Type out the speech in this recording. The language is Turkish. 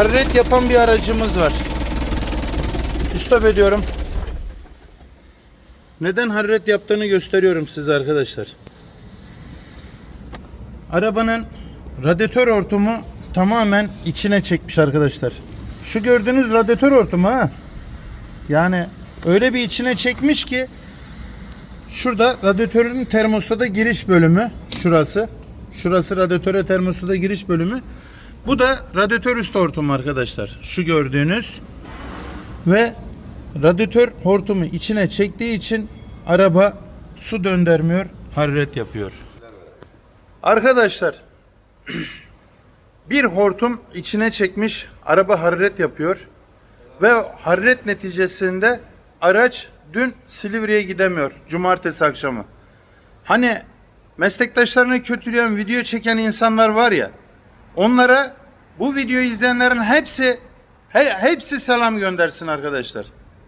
Hararet yapan bir aracımız var. Stop ediyorum. Neden hararet yaptığını gösteriyorum size arkadaşlar. Arabanın radyatör hortumu tamamen içine çekmiş arkadaşlar. Şu gördüğünüz radyatör hortumu ha. Yani öyle bir içine çekmiş ki şurada radyatörün termostada giriş bölümü şurası. Şurası radyatöre termostada giriş bölümü. Bu da radyatör üst hortumu arkadaşlar. Şu gördüğünüz ve radyatör hortumu içine çektiği için araba su döndürmüyor, hararet yapıyor. Arkadaşlar bir hortum içine çekmiş, araba hararet yapıyor ve hararet neticesinde araç dün Silivri'ye gidemiyor cumartesi akşamı. Hani meslektaşlarını kötüleyen video çeken insanlar var ya onlara bu videoyu izleyenlerin hepsi he- hepsi selam göndersin arkadaşlar.